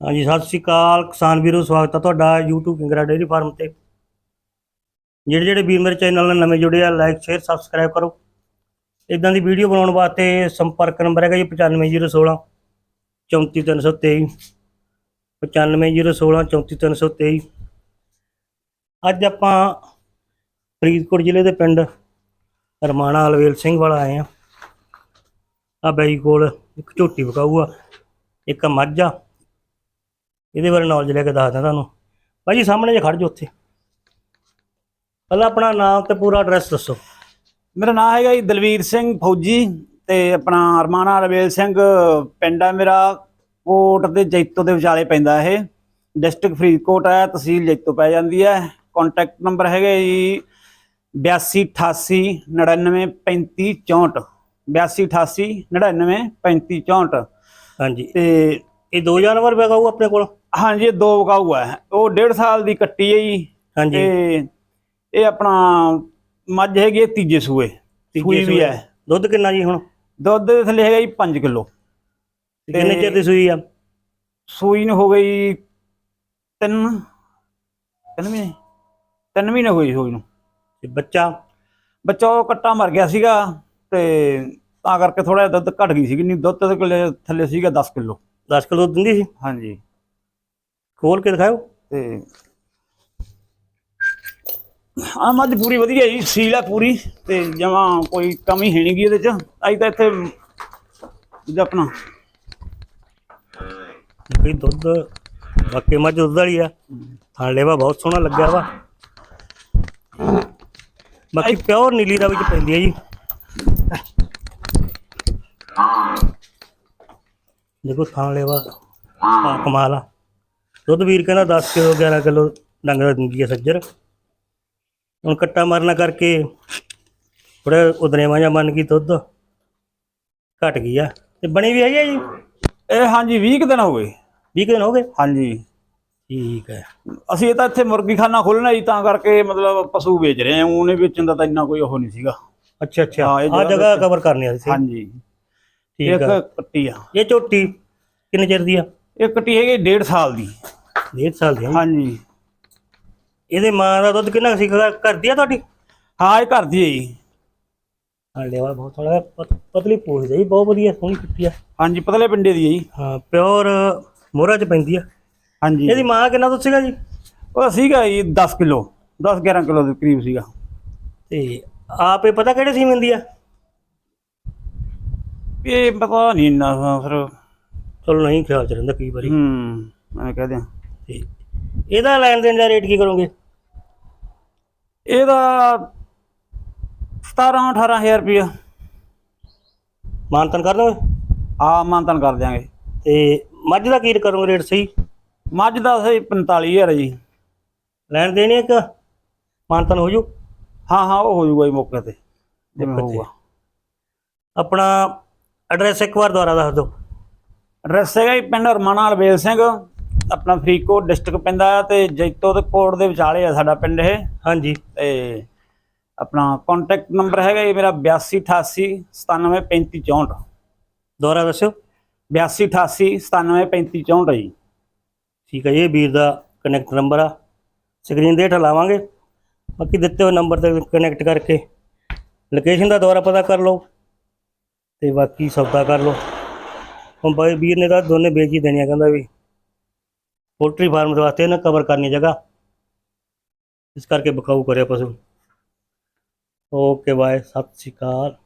ਹਾਂਜੀ, ਸਤਿ ਸ਼੍ਰੀ ਅਕਾਲ ਕਿਸਾਨ ਵੀਰੋ, ਸਵਾਗਤ ਹੈ ਤੁਹਾਡਾ YouTube ਕਿੰਗਰਾ ਡੇਅਰੀ ਫਾਰਮ ਤੇ। ਜਿਹੜੇ ਜਿਹੜੇ ਵੀਰ ਮੇਰੇ ਚੈਨਲ ਨਾਲ ਨਵੇਂ ਜੁੜੇ ਆ ਲਾਈਕ ਸ਼ੇਅਰ ਸਬਸਕ੍ਰਾਈਬ ਕਰੋ। ਇਦਾਂ ਦੀ ਵੀਡੀਓ ਬਣਾਉਣ ਵਾਸਤੇ ਸੰਪਰਕ ਨੰਬਰ ਹੈਗਾ ਜੀ 95016 34323 95016 34323 ਅੱਜ ਆਪਾਂ ਫਰੀਦਕੋਟ ਜ਼ਿਲ੍ਹੇ ਦੇ ਪਿੰਡ ਰਮਾਣਾ ਹਲਵੇਲ ਸਿੰਘ ਵਾਲਾ ਆਏ ਆ। ਆ ਬਾਈ ਕੋਲ ਇੱਕ ਝੋਟੀ ਵਿਕਾਊ ਆ ਇੱਕ ਮੱਝ ਆ। ਇਹਦੇ ਬਾਰੇ ਨੌਲੇਜ ਲੈ ਕੇ ਦੱਸਦਾ ਤੁਹਾਨੂੰ। ਭਾਜੀ ਸਾਹਮਣੇ ਜੇ ਖੜ ਜਾ ਉੱਥੇ। ਪਹਿਲਾਂ ਆਪਣਾ ਨਾਮ ਤੇ ਪੂਰਾ ਐਡਰੈਸ ਦੱਸੋ। ਮੇਰਾ ਨਾਮ ਹੈਗਾ ਜੀ ਦਲਵੀਰ ਸਿੰਘ ਫੌਜੀ ਤੇ ਆਪਣਾ ਅਰਮਾਨਾ ਰਵੇਲ ਸਿੰਘ। ਪਿੰਡ ਹੈ ਮੇਰਾ ਕੋਟ ਦੇ ਜੈਤੋ ਦੇ ਵਿਚਾਲੇ ਪੈਂਦਾ ਇਹ। ਡਿਸਟ੍ਰਿਕਟ ਫਰੀਦਕੋਟ ਹੈ ਤਹਿਸੀਲ ਜੈਤੋ ਪੈ ਜਾਂਦੀ ਹੈ। ਕੰਟੈਕਟ ਨੰਬਰ ਹੈਗਾ ਜੀ 8288 99 35 64 8288 99 35 64 ਹਾਂਜੀ। ਤੇ ਇਹ ਦੋ ਜਾਨਵਰ ਵਿਕਾਊ ਆਪਣੇ ਕੋਲ? ਹਾਂਜੀ ਇਹ ਦੋ ਵਕਾਊ ਹੈ ਉਹ ਡੇਢ ਸਾਲ ਦੀ ਕੱਟੀ ਹੈ ਜੀ। ਹਾਂਜੀ। ਤੇ ਇਹ ਆਪਣਾ ਮੱਝ ਹੈਗੀ ਹੈ ਤੀਜੇ ਸੂਏ। ਸੂਈ ਵੀ ਸੂਏ। ਹੈ ਦੁੱਧ ਕਿੰਨਾ ਜੀ ਹੁਣ? ਦੁੱਧ ਦੇ ਥੱਲੇ ਹੈਗਾ ਜੀ 5 ਕਿਲੋ। ਤੇ ਕਿੰਨੇ ਚਿਰ ਦੀ ਸੂਈ ਆ? ਸੂਈ ਨੂੰ ਹੋ ਗਈ ਤਿੰਨ ਤਿੰਨ ਮਹੀਨੇ। ਤਿੰਨ ਮਹੀਨੇ ਹੋਈ ਸੂਈ ਨੂੰ। ਤੇ ਬੱਚਾ? ਬੱਚਾ ਉਹ ਕੱਟਾ ਮਰ ਗਿਆ ਸੀਗਾ ਤੇ ਤਾਂ ਕਰਕੇ ਥੋੜਾ ਦੁੱਧ ਘਟ ਗਈ ਸੀਗੀ। ਨਹੀਂ ਦੁੱਧ ਕੋਲੇ ਥੱਲੇ ਸੀਗਾ 10 ਕਿਲੋ। 10 ਕਿਲੋ ਦੁੱਧ ਦਿੰਦੀ ਸੀ? ਹਾਂਜੀ। ਖੋਲ ਕੇ ਦਿਖਾਓ ਤੇ ਆ ਮੱਝ ਪੂਰੀ ਵਧੀਆ ਜੀ ਸੀਲ ਹੈ ਪੂਰੀ ਤੇ ਜਮਾ ਕੋਈ ਕਮੀ ਹੈ ਨਹੀਂ ਗੀ ਇਹਦੇ ਚ। ਅਜ ਤਾਂ ਇੱਥੇ ਜਿਹੜਾ ਆਪਣਾ ਕੋਈ ਦੁੱਧ ਬਾਕੀ ਮੱਝ ਦੁੱਧ ਵਾਲੀ ਆ। ਥਾਂ ਲੈਵਾ ਬਹੁਤ ਸੋਹਣਾ ਲੱਗਿਆ ਵਾ। ਬਾਕੀ ਪਿਓਰ ਨੀਲੀ ਦਾ ਵਿੱਚ ਪੈਂਦੀ ਹੈ ਜੀ। ਦੇਖੋ ਥਾਂ ਲੈਵਾ ਆ ਕਮਾਲ ਆ। ਦੁੱਧ ਵੀਰ ਕਹਿੰਦਾ 10 ਕਿਲੋ 11 ਕਿਲੋ ਡੰਗਰ ਦਿੰਦੀ ਹੈ ਸੱਜਰ। ਹੁਣ ਕੱਟਾ ਮਾਰਨਾ ਕਰਕੇ ਥੋੜਾ ਉਦਰੇਵਾ ਜਾਂ ਮੰਨ ਗਈ ਦੁੱਧ। ਘਟ ਗਈ ਆ। ਤੇ ਬਣੀ ਵੀ ਹੈਗੀ ਆ ਜੀ? ਇਹ ਹਾਂਜੀ 20 ਕੁ ਦਿਨ ਹੋ ਗਏ। 20 ਕੁ ਦਿਨ ਹੋ ਗਏ? ਹਾਂਜੀ। ਠੀਕ ਹੈ। ਅਸੀਂ ਇਹ ਤਾਂ ਇੱਥੇ ਮੁਰਗੀ ਖਾਨਾ ਖੋਲਣਾ ਜੀ ਤਾਂ ਕਰਕੇ ਮਤਲਬ ਪਸ਼ੂ ਵੇਚ ਰਹੇ ਹਾਂ। ਉਹਨੇ ਵੇਚਣ ਦਾ ਤਾਂ ਇੰਨਾ ਕੋਈ ਉਹ ਨਹੀਂ ਸੀਗਾ। ਅੱਛਾ ਅੱਛਾ। ਹਾਂ, ਇਹ ਆ ਜਗ੍ਹਾ ਕਵਰ ਕਰਨੀ ਆ ਸੀ ਹਾਂਜੀ। ਠੀਕ ਆ। ਇੱਕ ਕੱਟੀ ਆ। ਇਹ ਝੋਟੀ ਕਿੰਨੇ ਚਿਰ ਦੀ ਆ? ਇਹ ਕੱਟੀ ਹੈਗੀ ਡੇਢ ਸਾਲ ਦੀ। ਡੇਢ ਸਾਲ ਦੀ। ਹਾਂਜੀ। ਇਹਦੇ ਮਾਂ ਦਾ ਦੁੱਧ ਕਿੰਨਾ ਕੁ ਸੀ? ਘਰ ਕਰਦੀ ਆ ਤੁਹਾਡੀ? ਹਾਂ ਇਹ ਘਰ ਦੀ ਹੈ ਜੀ। ਹਾਂ ਲੈਵਾ ਬਹੁਤ ਥੋੜਾ ਪਤਲੀ ਪੂਛ ਜਾਈ ਬਹੁਤ ਵਧੀਆ ਸੋਹਣੀ ਕੁੱਤੀ ਆ। ਹਾਂਜੀ ਪਤਲੇ ਪਿੰਡੇ ਦੀ ਹੈ ਜੀ। ਹਾਂ ਪਿਓਰ ਮੋਹਰਾ ਚ ਪੈਂਦੀ ਆ। ਹਾਂਜੀ। ਇਹਦੀ ਮਾਂ ਕਿੰਨਾ ਦੁੱਧ ਸੀਗਾ ਜੀ? ਉਹ ਸੀਗਾ ਜੀ 10 ਕਿਲੋ 10 11 ਕਿਲੋ ਦੇ ਕਰੀਬ ਸੀਗਾ। ਤੇ ਆਪੇ ਪਤਾ ਕਿਹੜੇ ਸੀ ਮਿਲਦੀ ਆ? ਇਹ ਪਤਾ ਨਹੀਂ ਇੰਨਾ ਫਿਰ ਚਲੋ ਨਹੀਂ ਖਿਆਲ ਚ ਰਹਿੰਦਾ ਕਈ ਵਾਰੀ। ਹੂੰ ਮੈਂ ਕਹਿ ਦਿਆਂ। ਤੇ ਇਹਦਾ ਲੈਣ ਦੇਣ ਦਾ ਰੇਟ ਕੀ ਕਰੋਗੇ? ਇਹਦਾ 17 18000 ਰੁਪਇਆ ਮਾਨਤਨ ਕਰ ਦੋਗੇ? ਆ ਮਾਨਤਨ ਕਰ ਦਿਆਂਗੇ। ਤੇ ਮੱਝ ਦਾ ਕੀ ਕਰੋਗੇ ਰੇਟ ਸਹੀ? ਮੱਝ ਦਾ ਸਹੀ 45000 ਹੈ ਜੀ। ਲੈਣ ਦੇਣੀ ਇੱਕ? ਮਾਨਤਨ ਹੋ ਜੂ? ਹਾਂ ਹਾਂ ਉਹ ਹੋ ਜਾਊਗਾ ਜੀ ਮੌਕੇ ਤੇ। ਜਿਵੇਂ ਮੌਕੇ ਤੇ। ਹੋਊਗਾ। ਆਪਣਾ ਐਡਰੈਸ ਇੱਕ ਵਾਰ ਦੁਬਾਰਾ ਦੱਸ ਦਿਓ। ਐਡਰੈਸ ਹੈਗਾ ਜੀ ਪਿੰਡ ਰਮਾਣਾ ਰਵੇਲ ਸਿੰਘ ਆਪਣਾ ਫਰੀਦਕੋਟ ਡਿਸਟ੍ਰਿਕਟ ਪੈਂਦਾ ਤੇ ਜੈਤੋ ਤੇ ਕੋਟ ਦੇ ਵਿਚਾਲੇ ਆ ਸਾਡਾ ਪਿੰਡ ਇਹ। ਹਾਂਜੀ। ਤੇ ਆਪਣਾ ਕੰਟੈਕਟ ਨੰਬਰ ਹੈਗਾ ਜੀ ਮੇਰਾ 8288 973564 ਦੁਬਾਰਾ ਦੱਸਿਓ। 8288 973564 ਹੈ ਜੀ। ਠੀਕ ਹੈ ਇਹ ਵੀਰ ਦਾ ਕਨੈਕਟ ਨੰਬਰ ਆ। ਸਕਰੀਨ ਦੇ ਹੇਠ ਲਾਵਾਂਗੇ। ਬਾਕੀ ਦਿੱਤੇ ਹੋਏ ਨੰਬਰ ਤੇ ਕਨੈਕਟ ਕਰਕੇ। ਲੋਕੇਸ਼ਨ ਦਾ ਦੁਬਾਰਾ ਪਤਾ ਕਰ ਲਓ। ਤੇ ਬਾਕੀ ਸੌਦਾ ਕਰ ਲਓ। ਹੁਣ ਬਾਈ ਵੀਰ ਨੇ ਤਾਂ ਦੋਨੇ ਵੇਚ ਹੀ ਦੇਣੀਆਂ ਕਹਿੰਦਾ ਵੀ ਪੋਲਟਰੀ ਫਾਰਮ ਦੇ ਵਾਸਤੇ ਨਾ ਕਵਰ ਕਰਨੀ ਜਗ੍ਹਾ। ਇਸ ਕਰਕੇ ਬਕਾਊ ਕਰਿਆ ਪਸ਼ੂ। ਓਕੇ ਬਾਏ ਸਤਿ ਸ਼੍ਰੀ ਅਕਾਲ।